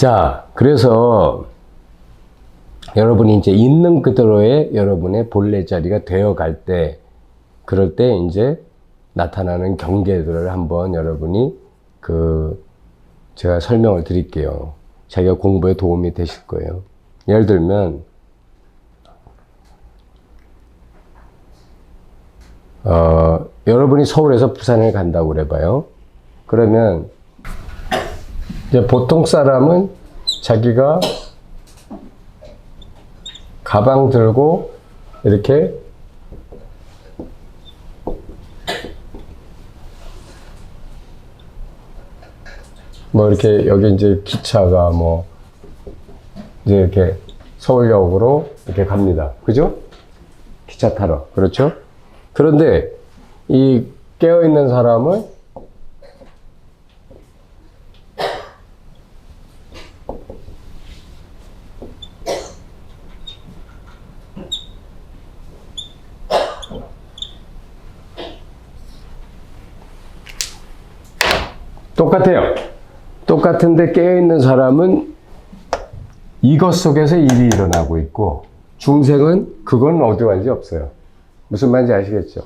자, 그래서 여러분이 이제 있는 그대로의 여러분의 본래 자리가 되어 갈 때, 그럴 때 이제 나타나는 경계들을 한번 여러분이 그, 제가 설명을 드릴게요. 자기가 공부에 도움이 되실 거예요. 예를 들면, 어, 여러분이 서울에서 부산에 간다고 그래봐요. 그러면, 이제 보통 사람은 자기가 가방 들고 이렇게 뭐 이렇게 여기 이제 기차가 뭐 이제 이렇게 서울역으로 이렇게 갑니다. 그죠? 기차 타러. 그렇죠? 그런데 이 깨어 있는 사람은 똑같아요. 똑같은데 깨어있는 사람은 이것 속에서 일이 일어나고 있고, 중생은 그건 어디 관지 없어요. 무슨 말인지 아시겠죠?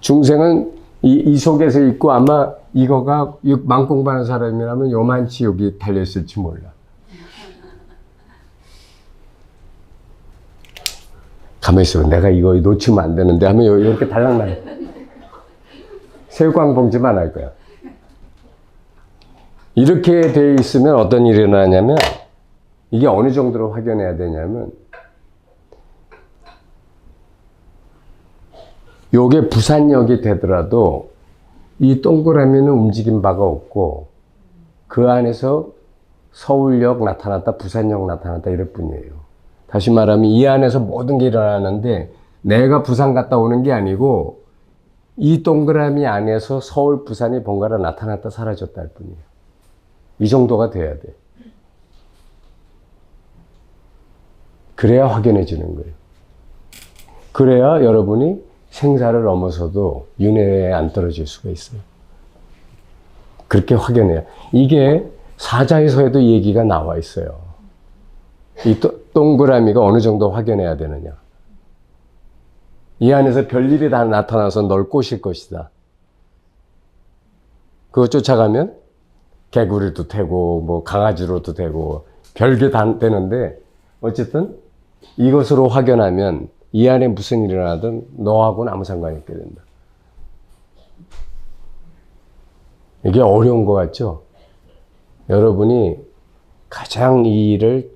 중생은 이, 이 속에서 있고 아마 이거가 육- 망공부하는 사람이라면 요만치 여기 달려있을지 몰라. 가만히 있어. 내가 이거 놓치면 안 되는데 하면 요- 이렇게 달랑나. 새우깡 봉지만 할 거야. 이렇게 돼 있으면 어떤 일이 일어나냐면 이게 어느 정도로 확연해야 되냐면 요게 부산역이 되더라도 이 동그라미는 움직인 바가 없고 그 안에서 서울역 나타났다 부산역 나타났다 이럴 뿐이에요. 다시 말하면 이 안에서 모든 게 일어나는데 내가 부산 갔다 오는 게 아니고 이 동그라미 안에서 서울, 부산이 번갈아 나타났다 사라졌다 할 뿐이에요. 이 정도가 돼야 돼. 그래야 확연해지는 거예요. 그래야 여러분이 생사를 넘어서도 윤회에 안 떨어질 수가 있어요. 그렇게 확연해요. 이게 사자에서에도 얘기가 나와 있어요. 이 도- 동그라미가 어느 정도 확연해야 되느냐. 이 안에서 별일이 다 나타나서 널 꼬실 것이다. 그거 쫓아가면 개구리도 되고 뭐 강아지로도 되고 별게 다 되는데 어쨌든 이것으로 확연하면 이 안에 무슨 일이 일어나든 너하고는 아무 상관이 없게 된다. 이게 어려운 것 같죠? 여러분이 가장 이 일을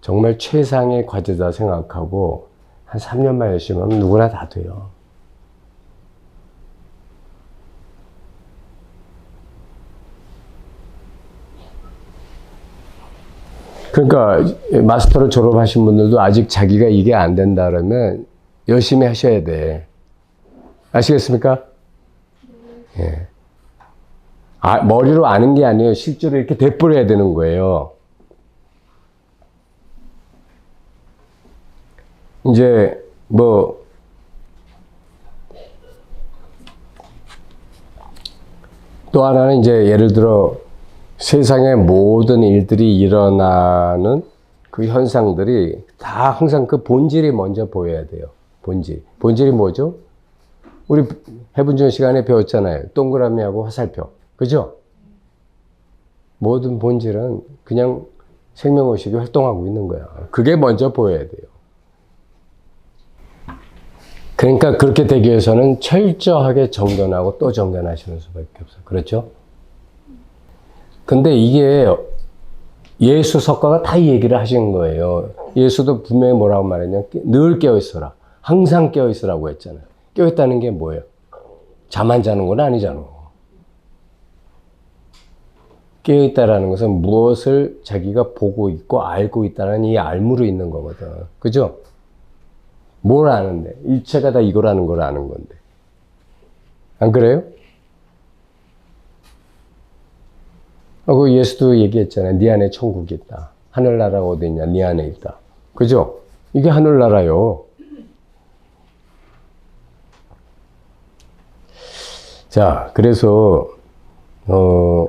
정말 최상의 과제다 생각하고 한 3년만 열심히 하면 누구나 다 돼요. 그러니까 마스터를 졸업하신 분들도 아직 자기가 이게 안 된다 그러면 열심히 하셔야 돼. 아시겠습니까? 예. 아, 머리로 아는 게 아니에요. 실제로 이렇게 되뿌려야 되는 거예요. 이제 뭐 또 하나는 이제 예를 들어 세상의 모든 일들이 일어나는 그 현상들이 다 항상 그 본질이 먼저 보여야 돼요. 본질. 본질이 뭐죠? 우리 해분전 시간에 배웠잖아요. 동그라미하고 화살표. 그죠? 모든 본질은 그냥 생명의식이 활동하고 있는 거야. 그게 먼저 보여야 돼요. 그러니까 그렇게 되기 위해서는 철저하게 정돈하고 또 정돈하시는 수밖에 없어요. 그렇죠? 근데 이게 예수 석가가 다 이 얘기를 하신 거예요. 예수도 분명히 뭐라고 말했냐? 늘 깨어 있어라. 항상 깨어 있으라고 했잖아요. 깨어 있다는 게 뭐예요? 잠안 자는 건 아니잖아. 깨어 있다라는 것은 무엇을 자기가 보고 있고 알고 있다는 이 알무로 있는 거거든. 그죠? 뭘 아는데? 일체가 다 이거라는 걸 아는 건데. 안 그래요? 어, 그 예수도 얘기했잖아요. 네 안에 천국이 있다. 하늘나라가 어디 있냐? 네 안에 있다. 그죠? 이게 하늘나라요. 자, 그래서 어,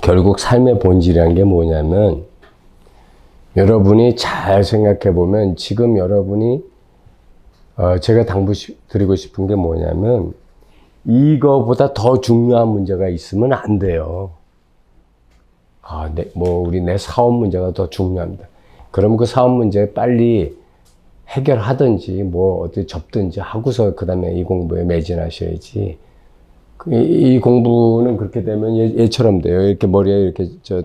결국 삶의 본질이란 게 뭐냐면 여러분이 잘 생각해 보면 지금 여러분이 어, 제가 당부 드리고 싶은 게 뭐냐면 이거보다 더 중요한 문제가 있으면 안 돼요. 아, 내, 뭐 우리 내 사업 문제가 더 중요합니다. 그럼 그 사업 문제 빨리 해결하든지 뭐 어디 접든지 하고서 그 다음에 이 공부에 매진하셔야지. 그 이, 이 공부는 그렇게 되면 얘, 얘처럼 돼요. 이렇게 머리에 이렇게 저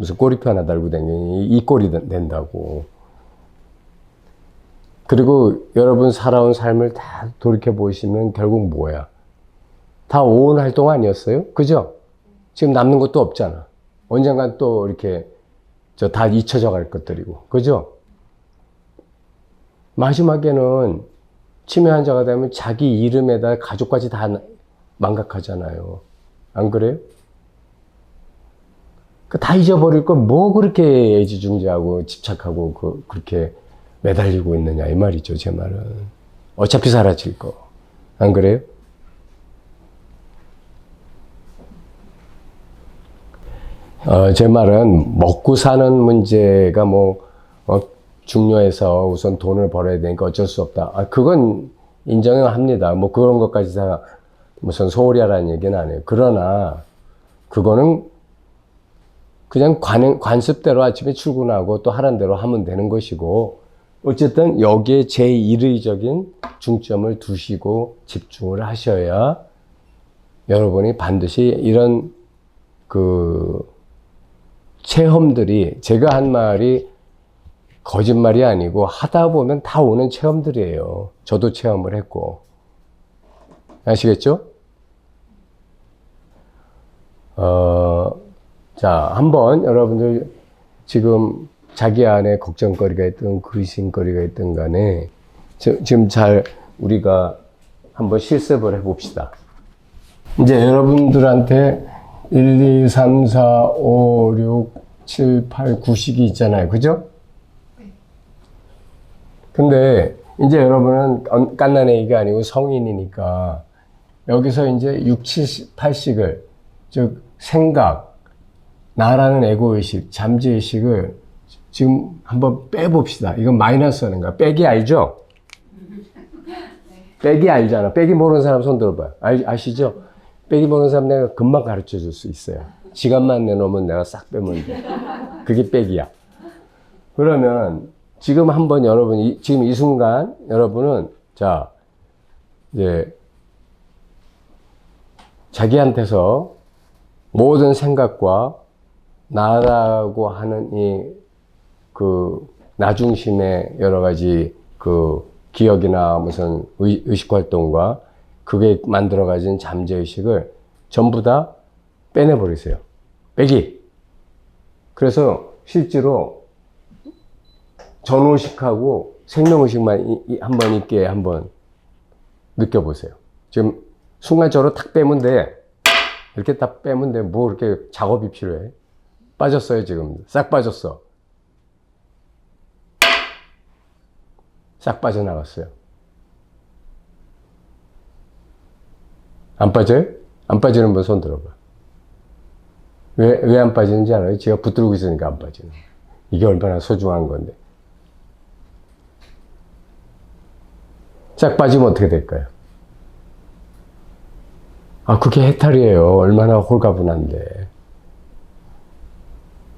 무슨 꼬리표 하나 달고 다니니 이 꼴이 된- 된다고. 그리고 여러분 살아온 삶을 다 돌이켜 보시면 결국 뭐야? 다 오온 활동 아니었어요? 그죠? 지금 남는 것도 없잖아. 언젠간 또 이렇게 저 다 잊혀져 갈 것들이고. 그죠? 마지막에는 치매 환자가 되면 자기 이름에다 가족까지 다 망각하잖아요. 안 그래요? 그 다 잊어버릴 걸뭐 그렇게 애지중지하고 집착하고 그, 그렇게 매달리고 있느냐 이 말이죠 제 말은 어차피 사라질 거 안 그래요? 어, 제 말은 먹고 사는 문제가 뭐 어, 중요해서 우선 돈을 벌어야 되니까 어쩔 수 없다. 아, 그건 인정을 합니다. 뭐 그런 것까지 다 무슨 소홀히 하라는 얘기는 아니에요. 그러나 그거는 그냥 관, 관습대로 아침에 출근하고 또 하란 대로 하면 되는 것이고 어쨌든 여기에 제1의적인 중점을 두시고 집중을 하셔야 여러분이 반드시 이런 그 체험들이 제가 한 말이 거짓말이 아니고 하다 보면 다 오는 체험들이에요. 저도 체험을 했고. 아시겠죠? 어, 자, 한번 여러분들 지금 자기 안에 걱정거리가 있든 근심거리가 있든 간에 지- 지금 잘 우리가 한번 실습을 해봅시다. 이제 여러분들한테 1, 2, 3, 4, 5, 6, 7, 8, 9식이 있잖아요. 그죠? 근데 이제 여러분은 깐- 깐난애기가 아니고 성인이니까 여기서 이제 6, 7, 8식을 즉 생각, 나라는 에고의식, 잠재의식을 지금 한번 빼봅시다. 이건 마이너스 하는 거야. 빼기 알죠? 빼기 알잖아. 빼기 모르는 사람 손 들어봐요. 아, 아시죠? 빼기 모르는 사람 내가 금방 가르쳐 줄 수 있어요. 시간만 내놓으면 내가 싹 빼면 돼. 그게 빼기야. 그러면 지금 한번 여러분, 이, 지금 이 순간 여러분은 자, 이제 자기한테서 모든 생각과 나라고 하는 이 그 나중심의 여러 가지 그 기억이나 무슨 의, 의식 활동과 그게 만들어 가진 잠재 의식을 전부 다 빼내 버리세요. 빼기. 그래서 실제로 전의식하고 생명의식만 이- 이- 한번 있게 한번 느껴보세요. 지금 순간적으로 탁 빼면 돼. 이렇게 딱 빼면 돼. 뭐 이렇게 작업이 필요해. 빠졌어요, 지금. 싹 빠졌어. 싹 빠져나갔어요. 안 빠져요? 안 빠지는 분 손 들어봐. 왜, 왜 안 빠지는지 알아요? 제가 붙들고 있으니까 안 빠지는. 이게 얼마나 소중한 건데. 싹 빠지면 어떻게 될까요? 아, 그게 해탈이에요. 얼마나 홀가분한데.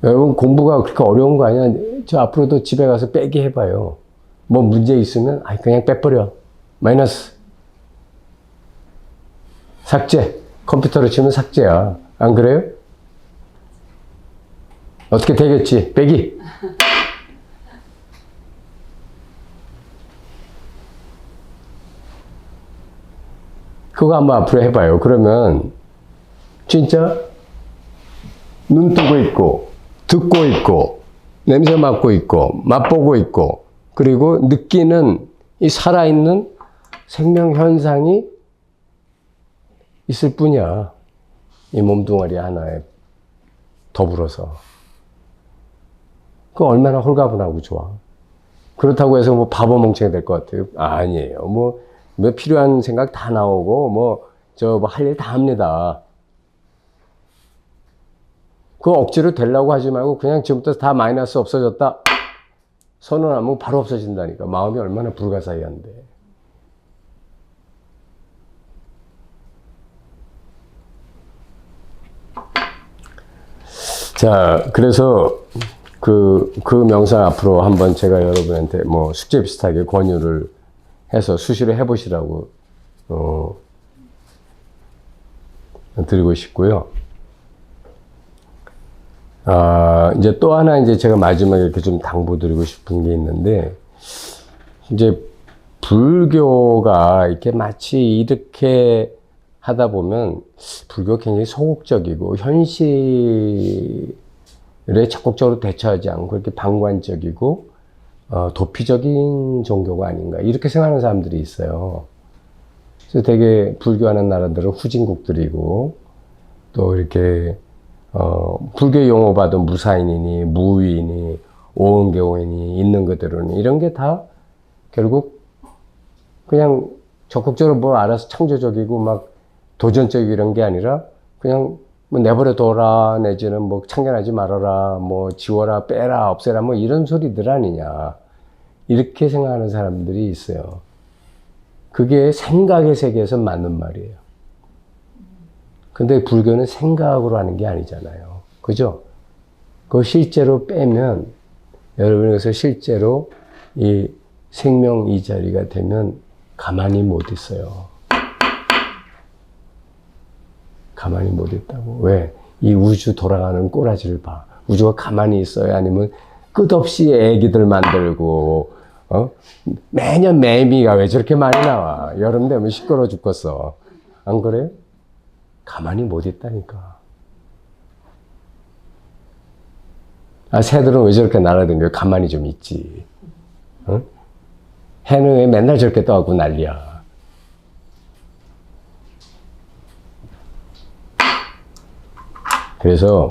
여러분, 공부가 그렇게 어려운 거 아니야? 저 앞으로도 집에 가서 빼기 해봐요. 뭐 문제 있으면, 아 그냥 빼버려. 마이너스. 삭제. 컴퓨터로 치면 삭제야. 안 그래요? 어떻게 되겠지? 빼기. 그거 한번 앞으로 해봐요. 그러면 진짜 눈 뜨고 있고 듣고 있고 냄새 맡고 있고 맛보고 있고 그리고 느끼는 이 살아있는 생명 현상이 있을 뿐이야. 이 몸뚱아리 하나에 더불어서. 그 얼마나 홀가분하고 좋아. 그렇다고 해서 뭐 바보 멍청이 될 것 같아요. 아니에요. 뭐, 뭐 필요한 생각 다 나오고 뭐 저 뭐 할 일 다 합니다. 그 억지로 되려고 하지 말고 그냥 지금부터 다 마이너스 없어졌다. 선언하면 바로 없어진다니까. 마음이 얼마나 불가사의한데. 자, 그래서 그, 그 명상 앞으로 한번 제가 여러분한테 뭐 숙제 비슷하게 권유를 해서 수시로 해보시라고, 어, 드리고 싶고요. 아, 이제 또 하나 이제 제가 마지막에 이렇게 좀 당부드리고 싶은 게 있는데, 이제 불교가 이렇게 마치 이렇게 하다 보면 불교 굉장히 소극적이고 현실에 적극적으로 대처하지 않고 이렇게 방관적이고 어, 도피적인 종교가 아닌가 이렇게 생각하는 사람들이 있어요. 그래서 되게 불교하는 나라들은 후진국들이고 또 이렇게 어, 불교 용어 받은 무사인이니 무위니 오은교인이 있는 그대로니 이런 게 다 결국 그냥 적극적으로 뭐 알아서 창조적이고 막 도전적 이런 게 아니라 그냥 뭐 내버려 둬라 내지는 뭐 참견하지 말아라 뭐 지워라 빼라 없애라 뭐 이런 소리들 아니냐 이렇게 생각하는 사람들이 있어요. 그게 생각의 세계에서 맞는 말이에요. 근데 불교는 생각으로 하는 게 아니잖아요. 그죠? 그 실제로 빼면 여러분이 그래서 실제로 이 생명 이 자리가 되면 가만히 못 있어요. 가만히 못 있다고. 왜? 이 우주 돌아가는 꼬라지를 봐. 우주가 가만히 있어요? 아니면 끝없이 애기들 만들고, 어? 매년 매미가 왜 저렇게 많이 나와? 여름 되면 시끄러워 죽겠어. 안 그래요? 가만히 못 있다니까. 아, 새들은 왜 저렇게 날아다녀? 가만히 좀 있지. 어? 해는 왜 맨날 저렇게 떠갖고 난리야. 그래서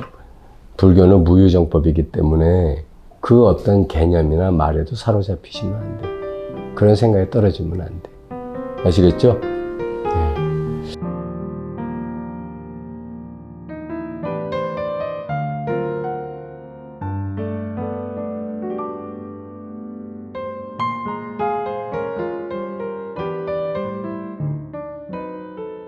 불교는 무유정법이기 때문에 그 어떤 개념이나 말에도 사로잡히시면 안 돼. 그런 생각에 떨어지면 안 돼. 아시겠죠?